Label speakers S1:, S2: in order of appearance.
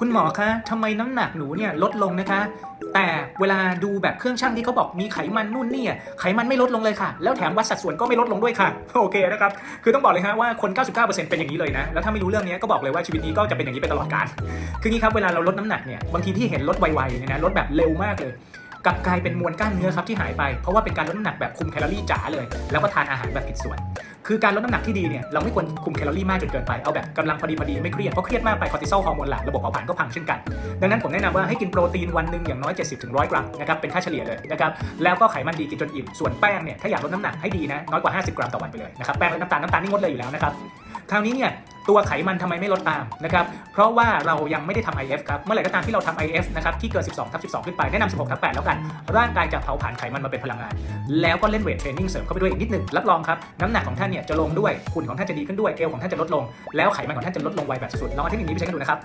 S1: คุณหมอคะทำไมน้ำหนักหนูเนี่ยลดลงนะคะ แต่เวลาดูแบบเครื่องช่างที่เขาบอกมีไขมันนู่นนี่อะไขมันไม่ลดลงเลยค่ะ แล้วแถมวัดสัดส่วนก็ไม่ลดลงด้วยค่ะ โอเคนะครับ คือต้องบอกเลยฮะว่าคน 99%เป็นอย่างนี้เลยนะ แล้วถ้าไม่รู้เรื่องนี้ก็บอกเลยว่าชีวิตนี้ก็จะเป็นอย่างนี้ไปตลอดกาล คืองี้ครับเวลาเราลดน้ำหนักเนี่ยบางทีที่เห็นลดไวๆเนี่ยนะลดแบบเร็วมากเลยกับกลายเป็นมวลกล้ามเนื้อครับที่หายไป เพราะว่าเป็นการลดน้ำหนักแบบคุมแคลอรี่จ๋าเลย แล้วก็ทานอาหารแบบผิดส่วน คือการลดน้ำหนักที่ดีเนี่ยเราไม่ควรคุมแคลอรี่มากจนเกินไปเอาแบบกำลังพอดีพอดีไม่เครียดเพราะเครียดมากไปคอร์ติซอลฮอร์โมนหลั่งระบบเผาผลาญก็พังเช่นกัน ดังนั้นผมแนะนำว่าให้กินโปรตีนวันหนึ่งอย่างน้อย 70-100 กรัมนะครับเป็นค่าเฉลี่ยเลยนะครับแล้วก็ไขมันดีกินจนอิ่มส่วนแป้งเนี่ยถ้าอยากลดน้ำหนักให้ดีนะน้อยกว่า 50 กรัมต่อวันไปเลยนะครับแป้งและน้ำตาลน้ำตาลนี่งดเลยอยู่แล้วนะครับคราวนี้เนี่ย ตัวไขมันทำไมไม่ลดตามนะครับเพราะว่าเรายังไม่ได้ทำ IF ครับเมื่อไหร่ก็ตามที่เราทำ IF นะครับที่เกิน 12ทับ12 ขึ้นไปแนะนำ16ทับ8แล้วกัน ร่างกายจะเผาผลาญไขมันมาเป็นพลังงาน แล้วก็เล่นเวทเทรนนิ่งเสริมเข้าไปด้วยอีกนิดหนึ่งรับรองครับน้ำหนักของท่านเนี่ยจะลงด้วยคุณของท่านจะดีขึ้นด้วยเอวของท่านจะลดลง แล้วไขมันของท่านจะลดลงไวแบบสุดๆลองเอาเทคนิคนี้ไปใช้กันดูนะครับ